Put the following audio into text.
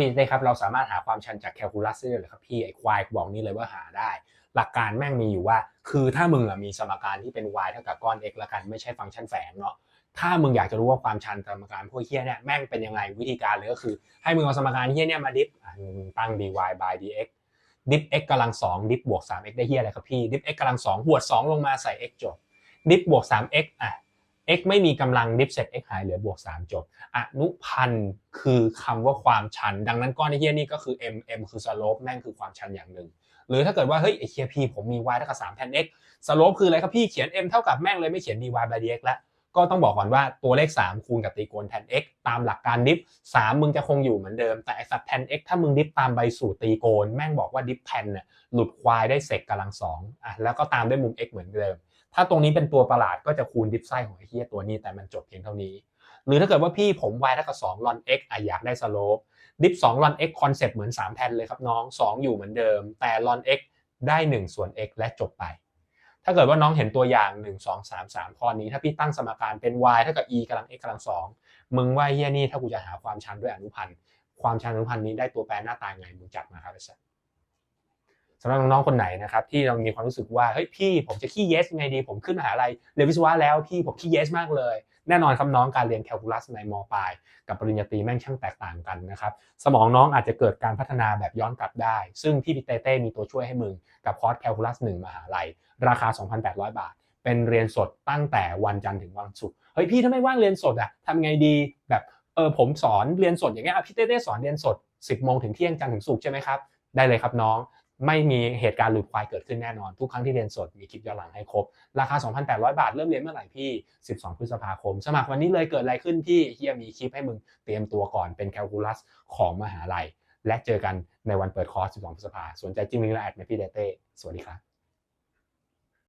พี่เต้ครับเราสามารถหาความชันจากแคลคูลัสได้เลยครับพี่ไอ้ควายบอกนี่เลยว่าหาได้ หลักการแม่งมีอยู่ว่า คือถ้ามึงมีสมการที่เป็น y เท่ากับก้อน x ละกันไม่ใช่ฟังก์ชันแฝงเนาะถ้ามึงอยากจะรู้ว่าความชันสมการพวกเฮี้ยเนี่ยแม่งเป็นยังไงวิธีการเลยก็คือ ให้มึงเอาสมการเฮี้ยเนี่ยมาดิฟอะมึงตั้ง dy by dx ดิฟ x กำลังสองดิฟบวก 3x ได้เฮี้ยอะไรครับพี่ดิฟ x กำลังสองหวดสองลงมาใส่ x จบดิฟบวก 3x อะ x ไม่มีกำลังดิฟเสร็จ x หายเหลือบวก 3 จบ อนุพันธ์คือคำว่าความชัน ดังนั้นก้อนไอ้เฮียนี่ก็คือ m m คือ slope แม่งคือความชันอย่างหนึ่ง หรือถ้าเกิดว่าเฮ้ยไอ้เฮียพี่ผมมี y เท่ากับ3แทน x slope คืออะไรครับพี่เขียน m เท่ากับแม่งเลยไม่เขียน dy by dx แล้วก็ต้องบอกก่อนว่าตัวเลข 3 คูณกับตรีโกณแทน x ตามหลักการดิฟ 3 มึงจะคงอยู่เหมือนเดิม แต่ไอ้สัตว์แทน x ถ้ามึงดิฟตามใบสูตรตรีโกณแม่งบอกว่าดิฟแทนเนี่ยหลุดควายได้เสกกำลังสองอะแล้วก็ตามด้วยมุม x เหมือนเดิม ถ้าตรงนี้เป็นตัวประหลาดก็จะคูณดิฟไส้ของไอ้เฮียตัวนี้แต่มันจบเพียงเท่านี้ หรือถ้าเกิดว่าพี่ผม y เท่ากับ2ลอน x อะอยากได้สโลปดิฟ2ลอน x คอนเซปต์เหมือน 3 แทนเลยครับน้อง 2 อยู่เหมือนเดิม แต่ลอน x ได้ 1 ส่วน x และจบไป ถ้าเกิดว่าน้องเห็นตัวอย่าง 1 2 3 3 ข้อนี้ ถ้าพี่ตั้งสมการเป็น y เท่ากับ e กำลัง x กำลัง2มึงว่าเฮียนี่ถ้ากูจะหาความชันด้วยอนุพันธ์ความชันอนุพันธ์นี้ได้ตัวแปรหน้าตาไงมึงจัดมาครับไอ้สัส สำหรับน้องๆคนไหนนะครับที่เรามีความรู้สึกว่าเฮ้ยพี่ผมจะขี้เยสยังไงดี ผมขึ้นมหาลัยเรียนวิศวะแล้วพี่ผมขี้เยสมากเลย แน่นอนครับน้องการเรียนแคลคูลัสในมปลาย กับปริญญาตรีแม่งช่างแตกต่างกันนะครับสมองน้องอาจจะเกิดการพัฒนาแบบย้อนกลับได้ ซึ่งพี่พิเตเต้มีตัวช่วยให้มึงกับคอร์สแคลคูลัส1มหาลัย ราคา 2,800 บาท เป็นเรียนสดตั้งแต่วันจันทร์ถึงวันศุกร์เฮ้ยพี่ถ้าไม่ว่างเรียนสดอะทำไงดีแบบเออผมสอนเรียนสดอย่างเงี้ยพี่เต้เต้สอนเรียนสด 10โมงถึงเที่ยงจันทร์ถึงศุกร์ใช่ไหมครับได้เลยครับน้อง ไม่มีเหตุการณ์หลุดควายเกิดขึ้นแน่นอน ทุกครั้งที่เรียนสดมีคลิปย้อนหลังให้ครบ ราคา 2,800 บาทเริ่มเรียนเมื่อไหร่พี่ 12 พฤษภาคม สมัครวันนี้เลยเกิดอะไรขึ้นพี่เฮียมีคลิปให้มึงเตรียมตัวก่อนเป็นแคลคูลัสของมหาลัย และเจอกันในวันเปิดคอร์ส 12 พฤษภาสนใจจิ้มลิงก์และแอดในพี่เดเต้สวัสดีครับ